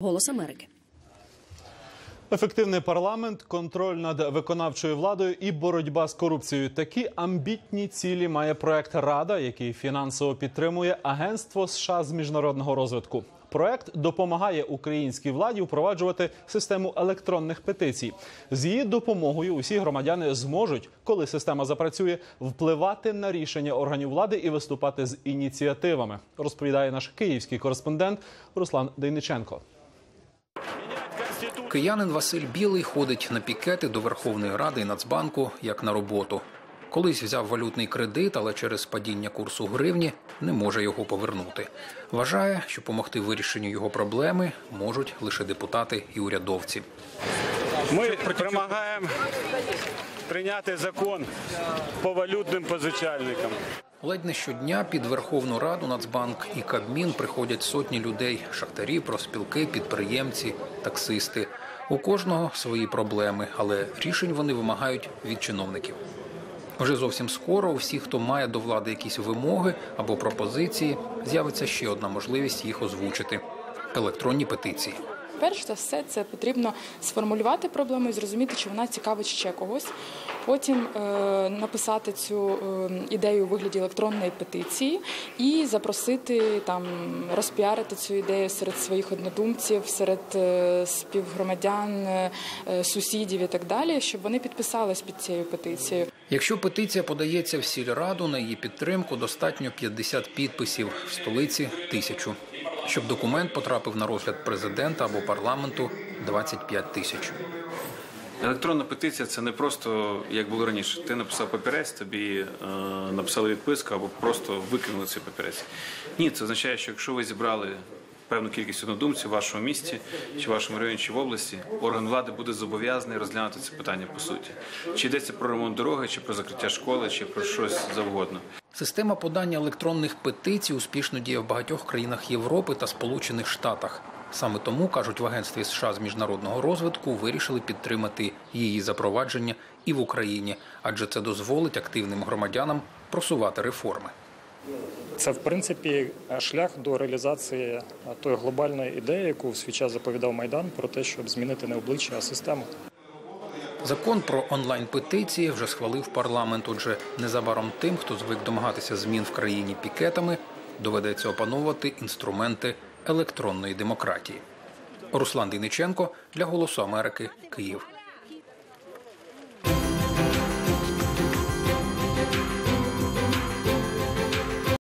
Голос Америки. Ефективний парламент, контроль над виконавчою владою і боротьба з корупцією. Такі амбітні цілі має проект Рада, який фінансово підтримує Агентство США з міжнародного розвитку. Проект допомагає українській владі впроваджувати систему електронних петицій. З її допомогою усі громадяни зможуть, коли система запрацює, впливати на рішення органів влади і виступати з ініціативами. Розповідає наш київський кореспондент Руслан Дейниченко. Киянин Василь Білий ходить на пікети до Верховної Ради і Нацбанку як на роботу. Колись взяв валютний кредит, але через падіння курсу гривні не може його повернути. Вважає, що допомогти вирішенню його проблеми можуть лише депутати і урядовці. Ми вимагаємо прийняти закон по валютним позичальникам. Ледь не щодня під Верховну Раду, Нацбанк і Кабмін приходять сотні людей: шахтарі, проспілки, підприємці, таксисти. У кожного свої проблеми, але рішень вони вимагають від чиновників. Вже зовсім скоро у всіх, хто має до влади якісь вимоги або пропозиції, з'явиться ще одна можливість їх озвучити електронні петиції. Перш за все, це потрібно сформулювати проблему і зрозуміти, чи вона цікавить ще когось. Потім е, написати цю е, ідею у вигляді електронної петиції і запросити там розпіарити цю ідею серед своїх однодумців, серед е, співгромадян, е, сусідів і так далі, щоб вони підписались під цією петицією. Якщо петиція подається в сільраду, на її підтримку достатньо 50 підписів, в столиці тисячу. Щоб документ потрапив на розгляд президента або парламенту 25 тисяч. Електронна петиція це не просто як було раніше. Ти написав папірець, тобі е, написали відписку або просто викинули цей папірець. Ні, це означає, що якщо ви зібрали певну кількість однодумців в вашому місті, чи в вашому районі, чи в області, орган влади буде зобов'язаний розглянути це питання по суті. Чи йдеться про ремонт дороги, чи про закриття школи, чи про щось завгодно. Система подання електронних петицій успішно діє в багатьох країнах Європи та Сполучених Штатах. Саме тому кажуть в агентстві США з міжнародного розвитку вирішили підтримати її запровадження і в Україні, адже це дозволить активним громадянам просувати реформи. Це в принципі шлях до реалізації тої глобальної ідеї, яку в свій час заповідав Майдан, про те, щоб змінити не обличчя, а систему. Закон про онлайн петиції вже схвалив парламент. Отже, незабаром тим, хто звик домагатися змін в країні пікетами, доведеться опановувати інструменти електронної демократії. Руслан Дейниченко для Голосу Америки, Київ.